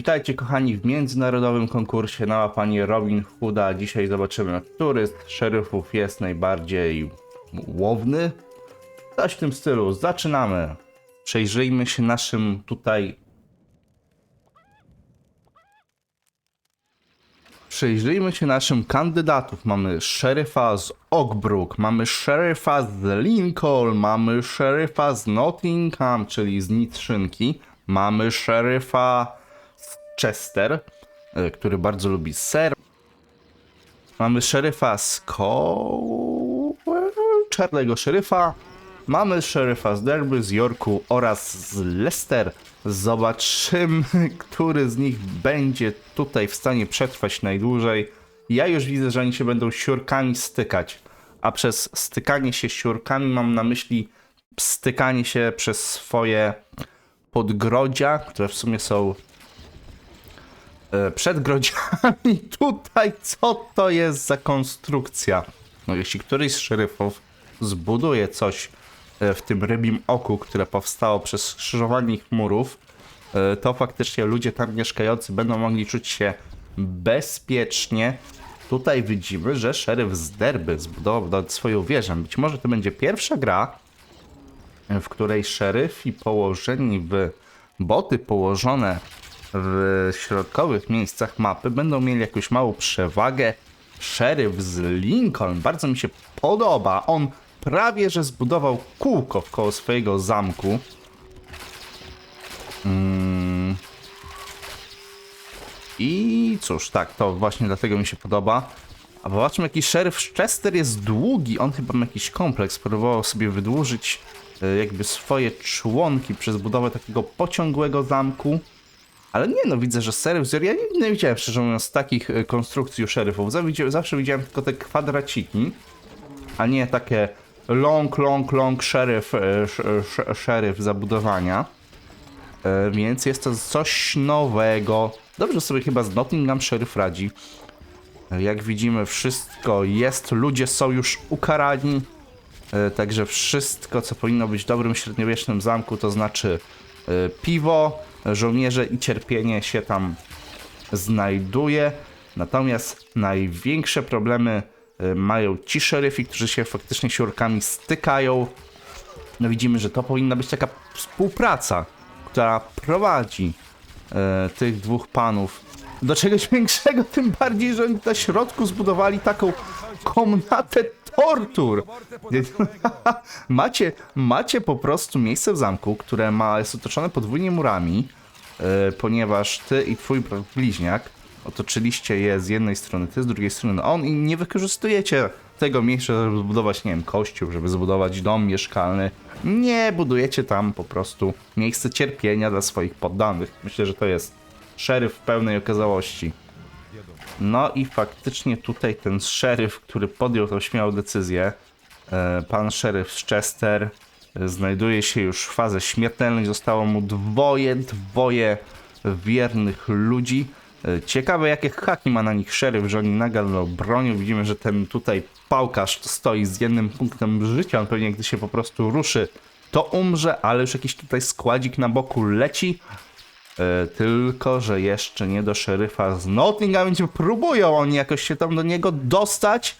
Witajcie kochani w międzynarodowym konkursie na łapanie Robin Hooda. Dzisiaj zobaczymy, który z szeryfów jest najbardziej łowny. Coś w tym stylu. Zaczynamy. Przejrzyjmy się naszym tutaj... Przejrzyjmy się naszym kandydatów. Mamy szeryfa z Oakbrook, mamy szeryfa z Lincoln, mamy szeryfa z Nottingham, czyli z Nitrzynki, mamy szeryfa Chester, e, który bardzo lubi ser. Mamy szeryfa z Ko... Czarnego szeryfa. Mamy szeryfa z Derby, z Yorku oraz z Leicester. Zobaczymy, który z nich będzie tutaj w stanie przetrwać najdłużej. Ja już widzę, że oni się będą siurkami stykać. A przez stykanie się siurkami mam na myśli stykanie się przez swoje podgrodzia, które w sumie są przed grodziami. Tutaj co to jest za konstrukcja? No jeśli któryś z szeryfów zbuduje coś e, w tym rybim oku, które powstało przez skrzyżowanie ich murów, e, to faktycznie ludzie tam mieszkający będą mogli czuć się bezpiecznie. Tutaj widzimy, że szeryf z Derby zbudował swoją wieżę. Być może to będzie pierwsza gra, w której szeryfi położeni w boty położone w środkowych miejscach mapy będą mieli jakąś małą przewagę. Szeryf z Lincoln bardzo mi się podoba. On prawie że zbudował kółko wkoło swojego zamku. Mm. I cóż, tak, to właśnie dlatego mi się podoba. A zobaczmy, jaki szeryf Chester jest długi. On chyba ma jakiś kompleks. Próbował sobie wydłużyć e, jakby swoje członki przez budowę takiego pociągłego zamku. Ale nie no, widzę, że szeryf ja nie, nie widziałem szczerze mówiąc takich e, konstrukcji szeryfów. Zawsze widziałem, tylko te kwadraciki, a nie takie long, long, long szeryf, e, sz- szeryf zabudowania. E, Więc jest to coś nowego. Dobrze sobie chyba z Nottingham szeryf radzi. E, Jak widzimy, wszystko jest, ludzie są już ukarani. E, Także wszystko, co powinno być w dobrym średniowiecznym zamku, to znaczy e, piwo, żołnierze i cierpienie się tam znajduje. Natomiast największe problemy e, mają ci szeryfi, którzy się faktycznie siurkami stykają. No widzimy, że to powinna być taka współpraca, która prowadzi e, tych dwóch panów do czegoś większego, tym bardziej, że oni na środku zbudowali taką komnatę tortur. macie, macie po prostu miejsce w zamku, które ma, jest otoczone podwójnie murami, e, ponieważ ty i twój bliźniak otoczyliście je z jednej strony, ty z drugiej strony on i nie wykorzystujecie tego miejsca, żeby zbudować, nie wiem, kościół, żeby zbudować dom mieszkalny. Nie budujecie tam po prostu miejsce cierpienia dla swoich poddanych. Myślę, że to jest szeryf w pełnej okazałości. No i faktycznie tutaj ten szeryf, który podjął tą śmiałą decyzję, e, pan szeryf z Chester, e, znajduje się już w fazie śmiertelnej. Zostało mu dwoje, dwoje wiernych ludzi. E, Ciekawe, jakie haki ma na nich szeryf, że oni nagal bronią. Widzimy, że ten tutaj pałkarz stoi z jednym punktem życia. On pewnie, gdy się po prostu ruszy, to umrze, ale już jakiś tutaj składzik na boku leci. E, tylko, że jeszcze nie do szeryfa z Nottingham, więc próbują oni jakoś się tam do niego dostać,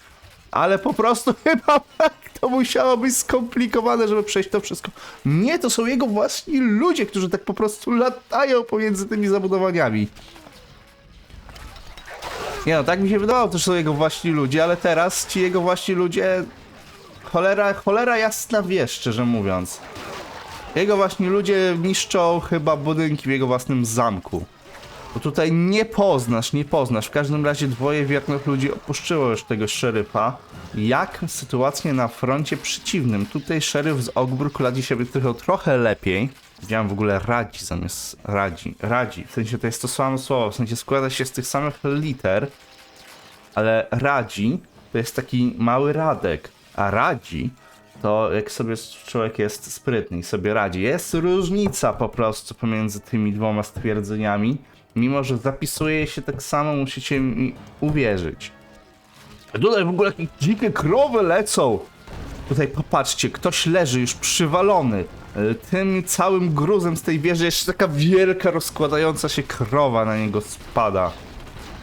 ale po prostu chyba tak to musiało być skomplikowane, żeby przejść to wszystko. Nie, to są jego własni ludzie, którzy tak po prostu latają pomiędzy tymi zabudowaniami. Nie no, tak mi się wydawało, to są jego własni ludzie, ale teraz ci jego własni ludzie... Cholera, cholera jasna wie, szczerze mówiąc. Jego właśnie ludzie niszczą chyba budynki w jego własnym zamku. Bo tutaj nie poznasz, nie poznasz. W każdym razie dwoje wiernych ludzi opuszczyło już tego szeryfa. Jak sytuacja na froncie przeciwnym? Tutaj szeryf z Ogbróg radzi się trochę, trochę lepiej. Widziałem w ogóle radzi zamiast radzi. Radzi. W sensie to jest to samo słowo. W sensie składa się z tych samych liter. Ale radzi to jest taki mały radek. A radzi to jak sobie człowiek jest sprytny i sobie radzi. Jest różnica po prostu pomiędzy tymi dwoma stwierdzeniami. Mimo, że zapisuje się tak samo, musicie mi uwierzyć. Tutaj w ogóle jakieś dzikie krowy lecą. Tutaj popatrzcie, ktoś leży już przywalony. e, tym całym gruzem z tej wieży jeszcze taka wielka, rozkładająca się krowa na niego spada.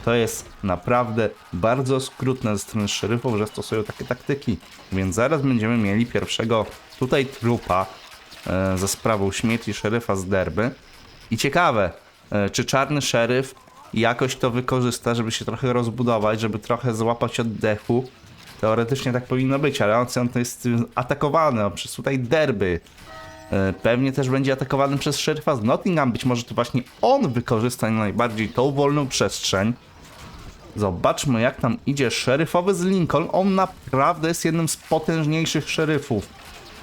To jest naprawdę bardzo okrutne ze strony szeryfów, że stosują takie taktyki. Więc zaraz będziemy mieli pierwszego tutaj trupa e, za sprawą śmierci szeryfa z derby. I ciekawe, e, czy czarny szeryf jakoś to wykorzysta, żeby się trochę rozbudować, żeby trochę złapać oddechu. Teoretycznie tak powinno być, ale on jest atakowany przez tutaj derby. E, Pewnie też będzie atakowany przez szeryfa z Nottingham. Być może to właśnie on wykorzysta najbardziej tą wolną przestrzeń. Zobaczmy, jak tam idzie szeryfowy z Lincoln. On naprawdę jest jednym z potężniejszych szeryfów.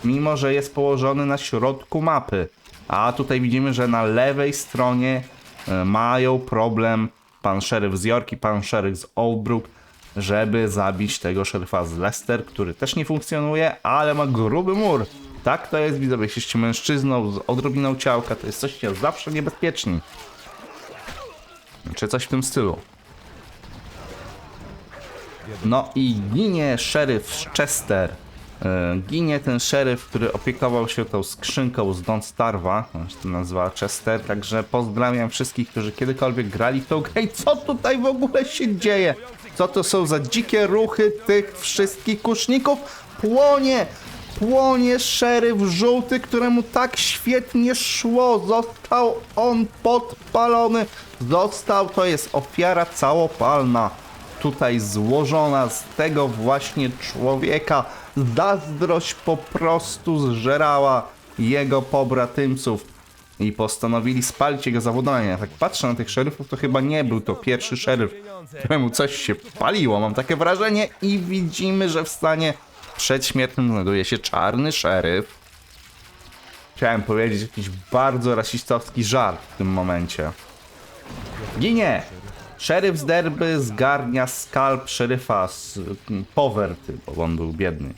Mimo, że jest położony na środku mapy. A tutaj widzimy, że na lewej stronie e, mają problem pan szeryf z York i pan szeryf z Oldbrook, żeby zabić tego szeryfa z Leicester, który też nie funkcjonuje, ale ma gruby mur. Tak to jest, widzowie, jeśli mężczyzną z odrobiną ciałka, to jesteście zawsze niebezpieczni. Czy coś w tym stylu. No i ginie szeryf Chester. E, Ginie ten szeryf, który opiekował się tą skrzynką z Don't Starva, ona się to nazywa Chester, także pozdrawiam wszystkich, którzy kiedykolwiek grali w tą grę i co tutaj w ogóle się dzieje? Co to są za dzikie ruchy tych wszystkich kuszników? Płonie! Płonie szeryf żółty, któremu tak świetnie szło. Został on podpalony. Został, to jest ofiara całopalna tutaj złożona z tego właśnie człowieka. Zazdrość po prostu zżerała jego pobratymców i postanowili spalić jego zawodowanie. Tak patrzę na tych szeryfów, to chyba nie był to pierwszy szeryf, któremu coś się paliło. Mam takie wrażenie i widzimy, że w stanie przedśmiertnym znajduje się czarny szeryf. Chciałem powiedzieć jakiś bardzo rasistowski żart w tym momencie. Ginie! Szeryf z derby zgarnia skalp szeryfa z mm, Powerty, bo on był biedny.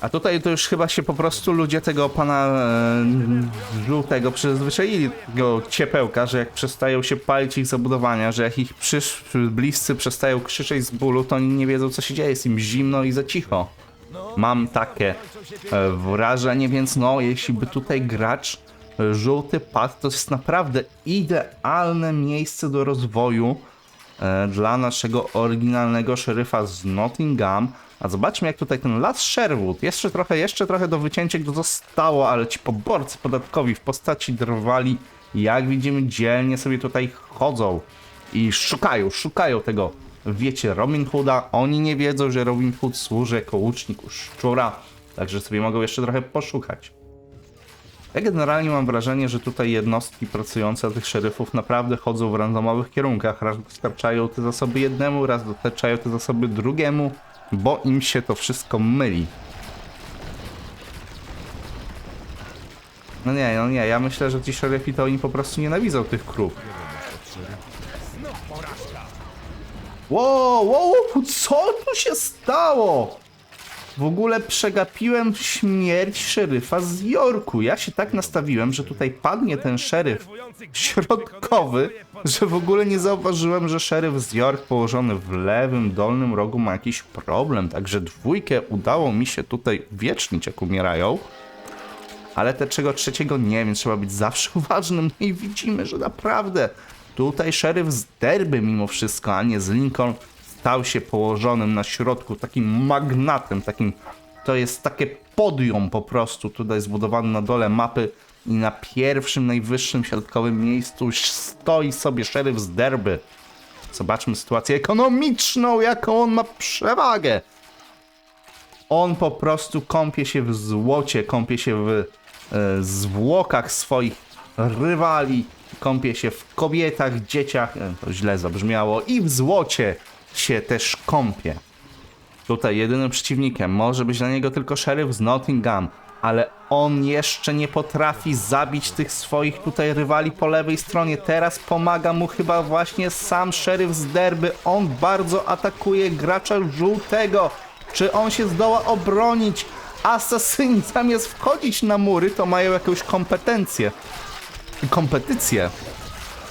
A tutaj to już chyba się po prostu ludzie tego pana e, żółtego przyzwyczaili, tego ciepełka, że jak przestają się palić ich zabudowania, że jak ich przysz, bliscy przestają krzyczeć z bólu, to oni nie wiedzą co się dzieje, jest im zimno i za cicho. Mam takie e, wrażenie, więc no, jeśli by tutaj gracz żółty padł, to jest naprawdę idealne miejsce do rozwoju e, dla naszego oryginalnego szeryfa z Nottingham. A zobaczmy jak tutaj ten las Sherwood, jeszcze trochę, jeszcze trochę do wycięcia go zostało, ale ci poborcy podatkowi w postaci drwali, jak widzimy dzielnie sobie tutaj chodzą i szukają, szukają tego, wiecie, Robin Hooda. Oni nie wiedzą, że Robin Hood służy jako łucznik u szczura, także sobie mogą jeszcze trochę poszukać. Ja generalnie mam wrażenie, że tutaj jednostki pracujące tych szeryfów naprawdę chodzą w randomowych kierunkach. Raz dostarczają te zasoby jednemu, raz dostarczają te zasoby drugiemu, bo im się to wszystko myli. No nie, no nie, ja myślę, że ci szeryfi to oni po prostu nienawidzą tych krów. Wow, wow, co tu się stało? W ogóle przegapiłem śmierć szeryfa z Yorku. Ja się tak nastawiłem, że tutaj padnie ten szeryf środkowy, że w ogóle nie zauważyłem, że szeryf z York położony w lewym dolnym rogu ma jakiś problem. Także dwójkę udało mi się tutaj wiecznić, jak umierają. Ale te czego trzeciego nie wiem, trzeba być zawsze uważnym. No i widzimy, że naprawdę tutaj szeryf z derby mimo wszystko, a nie z Lincoln, stał się położonym na środku, takim magnatem, takim, to jest takie podium po prostu, tutaj zbudowane na dole mapy i na pierwszym, najwyższym środkowym miejscu stoi sobie szeryf z derby. Zobaczmy sytuację ekonomiczną, jaką on ma przewagę. On po prostu kąpie się w złocie, kąpie się w e, zwłokach swoich rywali, kąpie się w kobietach, dzieciach, e, to źle zabrzmiało, i w złocie się też kąpie. Tutaj jedynym przeciwnikiem może być dla niego tylko szeryf z Nottingham, ale on jeszcze nie potrafi zabić tych swoich tutaj rywali po lewej stronie. Teraz pomaga mu chyba właśnie sam szeryf z derby. On bardzo atakuje gracza żółtego. Czy on się zdoła obronić? Asasyni zamiast wchodzić na mury, to mają jakąś kompetencję. Kompetycję.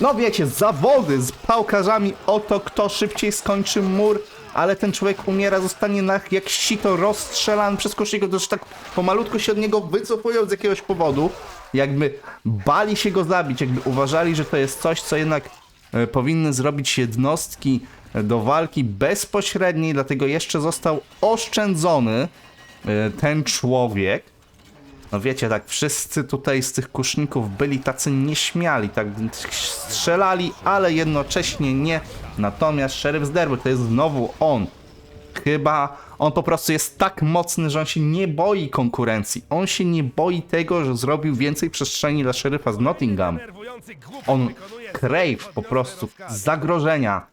No wiecie, zawody z pałkarzami o to, kto szybciej skończy mur, ale ten człowiek umiera, zostanie na, jak sito rozstrzelany przez Koshiego, też tak pomalutko się od niego wycofują z jakiegoś powodu, jakby bali się go zabić, jakby uważali, że to jest coś, co jednak e, powinny zrobić jednostki e, do walki bezpośredniej, dlatego jeszcze został oszczędzony e, ten człowiek. No wiecie, tak wszyscy tutaj z tych kuszników byli tacy nieśmiali, tak strzelali, ale jednocześnie nie. Natomiast szeryf z Derby to jest znowu on. Chyba on po prostu jest tak mocny, że on się nie boi konkurencji. On się nie boi tego, że zrobił więcej przestrzeni dla szeryfa z Nottingham. On crave po prostu zagrożenia.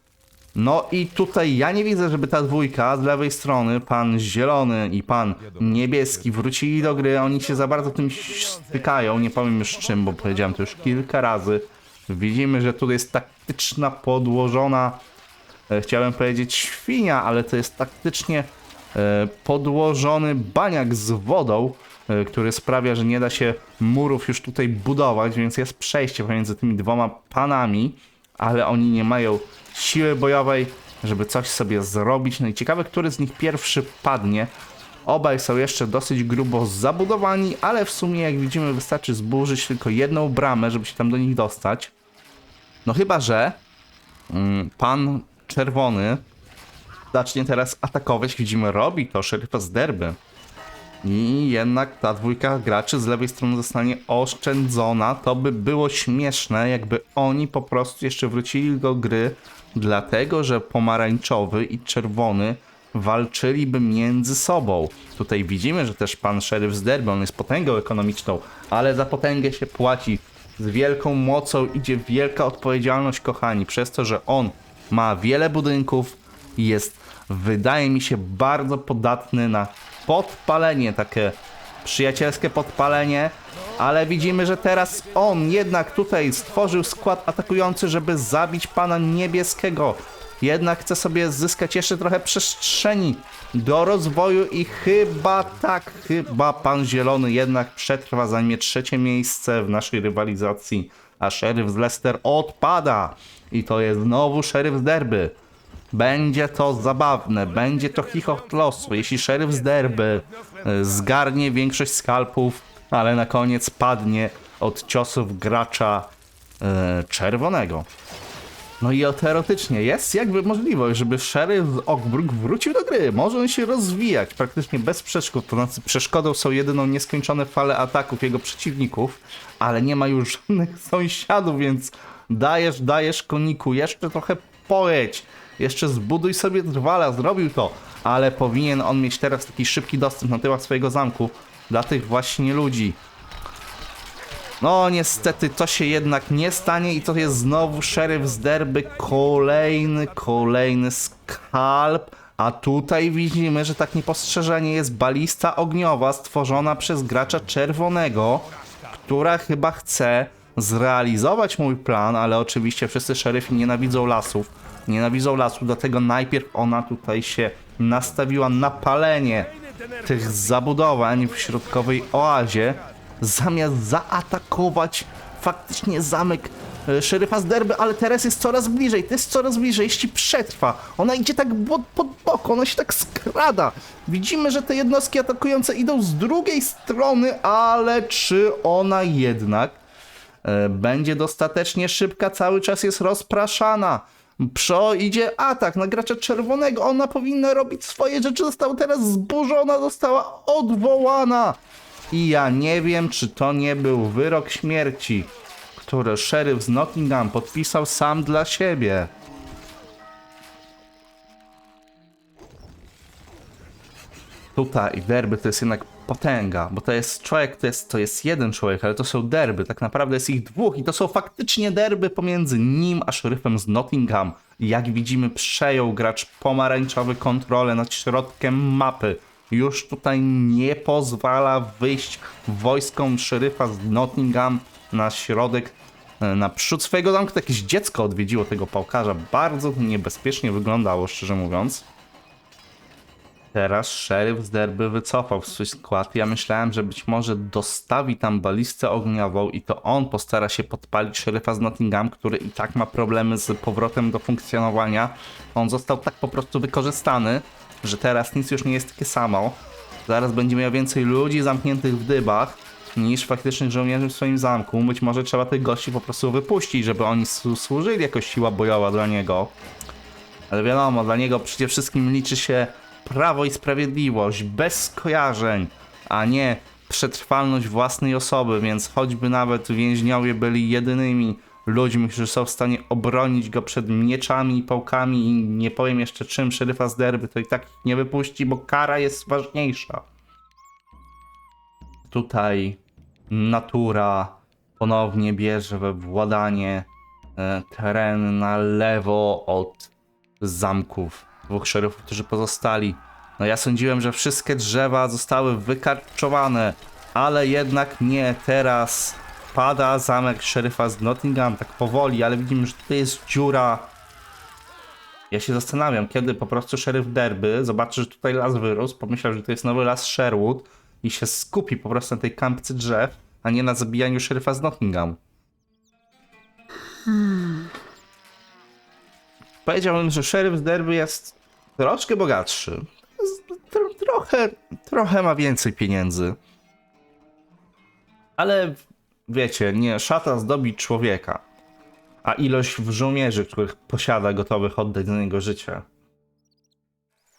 No i tutaj ja nie widzę, żeby ta dwójka z lewej strony, pan zielony i pan niebieski wrócili do gry. Oni się za bardzo tym stykają, nie powiem już czym, bo powiedziałem to już kilka razy. Widzimy, że tutaj jest taktyczna, podłożona, e, chciałem powiedzieć świnia, ale to jest taktycznie e, podłożony baniak z wodą, e, który sprawia, że nie da się murów już tutaj budować, więc jest przejście pomiędzy tymi dwoma panami, ale oni nie mają siły bojowej, żeby coś sobie zrobić. No i ciekawe, który z nich pierwszy padnie. Obaj są jeszcze dosyć grubo zabudowani, ale w sumie jak widzimy wystarczy zburzyć tylko jedną bramę, żeby się tam do nich dostać. No chyba, że mm, pan czerwony zacznie teraz atakować. Widzimy, robi to szeryfa z derby. I jednak ta dwójka graczy z lewej strony zostanie oszczędzona. To by było śmieszne, jakby oni po prostu jeszcze wrócili do gry, dlatego że pomarańczowy i czerwony walczyliby między sobą. Tutaj widzimy, że też pan szeryf z derby, on jest potęgą ekonomiczną, ale za potęgę się płaci. Z wielką mocą idzie wielka odpowiedzialność, kochani, przez to, że on ma wiele budynków i jest, wydaje mi się, bardzo podatny na podpalenie, takie przyjacielskie podpalenie, ale widzimy, że teraz on jednak tutaj stworzył skład atakujący, żeby zabić pana niebieskiego. Jednak chce sobie zyskać jeszcze trochę przestrzeni do rozwoju i chyba tak, chyba pan zielony jednak przetrwa, zajmie trzecie miejsce w naszej rywalizacji, a szeryf z Leicester odpada. I to jest znowu szeryf z derby. Będzie to zabawne, będzie to chichot losu, jeśli szeryf z derby e, zgarnie większość skalpów, ale na koniec padnie od ciosów gracza e, czerwonego. No i teoretycznie jest jakby możliwość, żeby szeryf z Ogbrook wrócił do gry. Może on się rozwijać praktycznie bez przeszkód. To znaczy przeszkodą są jedyną nieskończone fale ataków jego przeciwników, ale nie ma już żadnych sąsiadów, więc dajesz, dajesz koniku, jeszcze trochę pojedź. Jeszcze zbuduj sobie drwala, zrobił to, ale powinien on mieć teraz taki szybki dostęp na tyłach swojego zamku dla tych właśnie ludzi. No niestety to się jednak nie stanie i to jest znowu szeryf z derby, kolejny, kolejny skalp. A tutaj widzimy, że tak niepostrzeżenie jest balista ogniowa stworzona przez gracza czerwonego, która chyba chce zrealizować mój plan, ale oczywiście wszyscy szeryfi nienawidzą lasów. Nienawidzą lasu, dlatego najpierw ona tutaj się nastawiła na palenie tych zabudowań w środkowej oazie, zamiast zaatakować faktycznie zamek e, szeryfa z derby, ale teraz jest coraz bliżej, to jest coraz bliżej, jeśli przetrwa. Ona idzie tak pod, pod bok, ona się tak skrada. Widzimy, że te jednostki atakujące idą z drugiej strony, ale czy ona jednak e, będzie dostatecznie szybka, cały czas jest rozpraszana. Pro idzie atak na gracza czerwonego. Ona powinna robić swoje rzeczy. Została teraz zburzona, została odwołana. I ja nie wiem, czy to nie był wyrok śmierci, który szeryf z Nottingham podpisał sam dla siebie. Tutaj derby to jest jednak potęga, bo to jest człowiek, to jest, to jest jeden człowiek, ale to są derby, tak naprawdę jest ich dwóch i to są faktycznie derby pomiędzy nim a szeryfem z Nottingham. Jak widzimy przejął gracz pomarańczowy kontrolę nad środkiem mapy. Już tutaj nie pozwala wyjść wojskom szeryfa z Nottingham na środek, e, na przód swojego zamku. To jakieś dziecko odwiedziło tego pałkarza. Bardzo niebezpiecznie wyglądało, szczerze mówiąc. Teraz szeryf z derby wycofał swój skład. Ja myślałem, że być może dostawi tam balistę ogniową i to on postara się podpalić szeryfa z Nottingham, który i tak ma problemy z powrotem do funkcjonowania. On został tak po prostu wykorzystany, że teraz nic już nie jest takie samo. Zaraz będzie miał więcej ludzi zamkniętych w dybach niż faktycznych żołnierzy w swoim zamku. Być może trzeba tych gości po prostu wypuścić, żeby oni służyli jako siła bojowa dla niego. Ale wiadomo, dla niego przede wszystkim liczy się prawo i sprawiedliwość, bez skojarzeń, a nie przetrwalność własnej osoby, więc choćby nawet więźniowie byli jedynymi ludźmi, którzy są w stanie obronić go przed mieczami i pałkami i nie powiem jeszcze czym szeryfa z derby, to i tak nie wypuści, bo kara jest ważniejsza. Tutaj natura ponownie bierze we władanie e, teren na lewo od zamków dwóch szeryfów, którzy pozostali. No ja sądziłem, że wszystkie drzewa zostały wykarczowane, ale jednak nie. Teraz pada zamek szeryfa z Nottingham tak powoli, ale widzimy, że tutaj jest dziura. Ja się zastanawiam, kiedy po prostu szeryf Derby zobaczy, że tutaj las wyrósł, pomyślał, że to jest nowy las Sherwood i się skupi po prostu na tej kampce drzew, a nie na zabijaniu szeryfa z Nottingham. Powiedziałbym, że szeryf z Derby jest troszkę bogatszy. Trochę, trochę ma więcej pieniędzy. Ale wiecie, nie szata zdobi człowieka, a ilość żołnierzy, których posiada gotowych oddać za niego życie.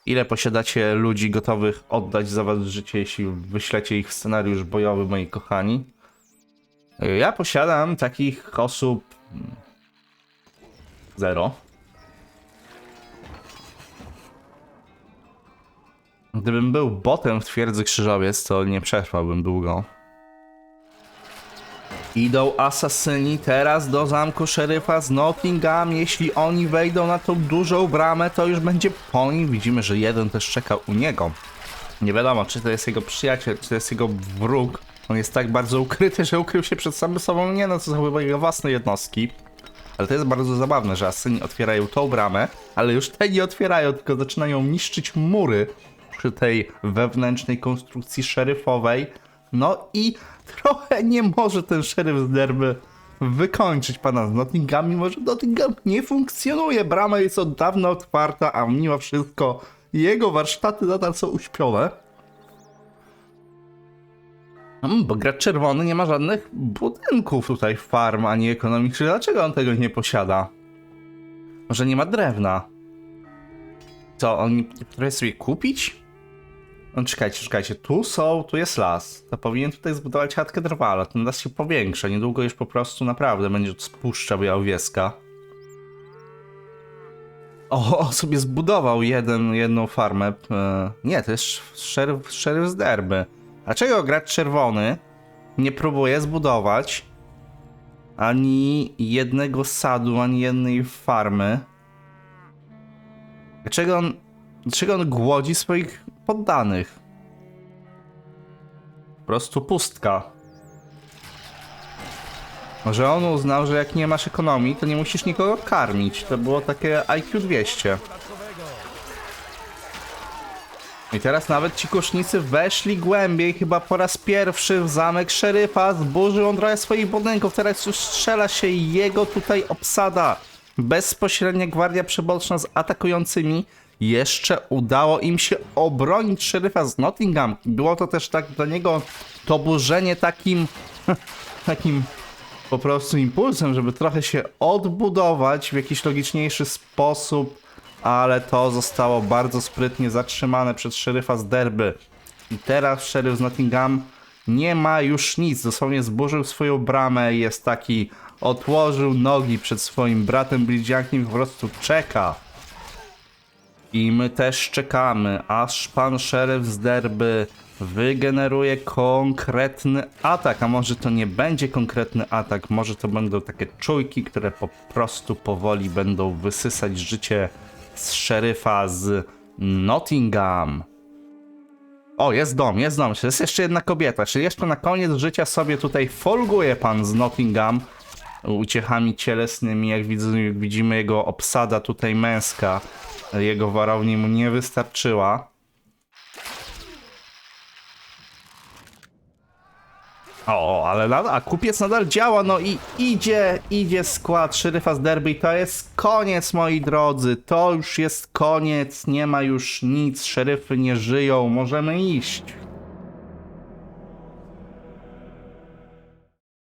Ile posiadacie ludzi gotowych oddać za was życie, jeśli wyślecie ich w scenariusz bojowy, moi kochani? Ja posiadam takich osób mm, zero. Gdybym był botem w twierdzy krzyżowiec, to nie przetrwałbym długo. Idą asasyni teraz do zamku szeryfa z Nottingham. Jeśli oni wejdą na tą dużą bramę, to już będzie po nim. Widzimy, że jeden też czeka u niego. Nie wiadomo, czy to jest jego przyjaciel, czy to jest jego wróg. On jest tak bardzo ukryty, że ukrył się przed samym sobą. Nie no, to są chyba jego własne jednostki. Ale to jest bardzo zabawne, że asyni otwierają tą bramę, ale już te nie otwierają, tylko zaczynają niszczyć mury przy tej wewnętrznej konstrukcji szeryfowej. No i trochę nie może ten szeryf z derby wykończyć pana z Nottingham, mimo że Nottingham nie funkcjonuje. Brama jest od dawna otwarta, a mimo wszystko jego warsztaty nadal są uśpione. Mm, bo gracz czerwony nie ma żadnych budynków tutaj farm ani ekonomicznych. Dlaczego on tego nie posiada? Może nie ma drewna? Co, on nie potrafi sobie kupić? No czekajcie, czekajcie, tu są, tu jest las. To powinien tutaj zbudować chatkę drwala. Ten las się powiększa. Niedługo już po prostu naprawdę będzie spuszcza białowieska. O, o, sobie zbudował jeden, jedną farmę. E, nie, to jest szeryf, szeryf z derby. Dlaczego gracz czerwony nie próbuje zbudować ani jednego sadu, ani jednej farmy? Dlaczego on, dlaczego on głodzi swoich poddanych? Po prostu pustka. Może on uznał, że jak nie masz ekonomii, to nie musisz nikogo karmić. To było takie IQ 200. I teraz nawet ci kusznicy weszli głębiej, chyba po raz pierwszy w zamek szeryfa, zburzył on trochę swoich budynków, teraz już strzela się jego tutaj obsada. Bezpośrednia gwardia przeboczna z atakującymi. Jeszcze udało im się obronić szeryfa z Nottingham. Było to też tak dla niego to burzenie takim, takim po prostu impulsem, żeby trochę się odbudować w jakiś logiczniejszy sposób, ale to zostało bardzo sprytnie zatrzymane przez szeryfa z Derby. I teraz szeryf z Nottingham nie ma już nic, dosłownie zburzył swoją bramę jest taki, odłożył nogi przed swoim bratem bliźniakiem i po prostu czeka. I my też czekamy, aż pan szeryf z derby wygeneruje konkretny atak. A może to nie będzie konkretny atak, może to będą takie czujki, które po prostu powoli będą wysysać życie z szeryfa z Nottingham. O, jest dom, jest dom. Jest jeszcze jedna kobieta. Czyli jeszcze na koniec życia sobie tutaj folguje pan z Nottingham uciechami cielesnymi, jak widzimy, jak widzimy jego obsada tutaj męska, jego warowni mu nie wystarczyła. O, ale nadal, a kupiec nadal działa, no i idzie, idzie skład szeryfa z derby to jest koniec, moi drodzy, to już jest koniec, nie ma już nic, szeryfy nie żyją, możemy iść.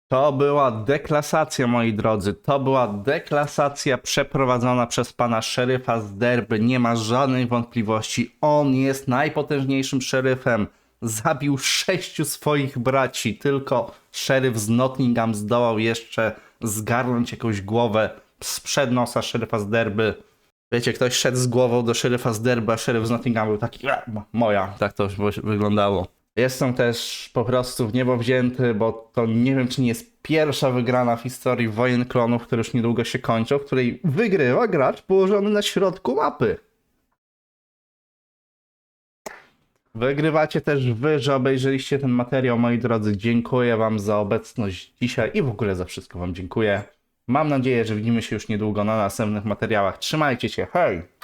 To była deklasacja, moi drodzy. To była deklasacja przeprowadzona przez pana szeryfa z Derby. Nie ma żadnej wątpliwości. On jest najpotężniejszym szeryfem. Zabił sześciu swoich braci. Tylko szeryf z Nottingham zdołał jeszcze zgarnąć jakąś głowę sprzed nosa szeryfa z Derby. Wiecie, ktoś szedł z głową do szeryfa z Derby, a szeryf z Nottingham był taki, "E, mo- moja. Tak to wy- wyglądało. Jestem też po prostu w niebo wzięty, bo to nie wiem, czy nie jest pierwsza wygrana w historii wojen klonów, które już niedługo się kończą, w której wygrywa gracz położony na środku mapy. Wygrywacie też wy, że obejrzeliście ten materiał, moi drodzy. Dziękuję wam za obecność dzisiaj i w ogóle za wszystko wam dziękuję. Mam nadzieję, że widzimy się już niedługo na następnych materiałach. Trzymajcie się, hej!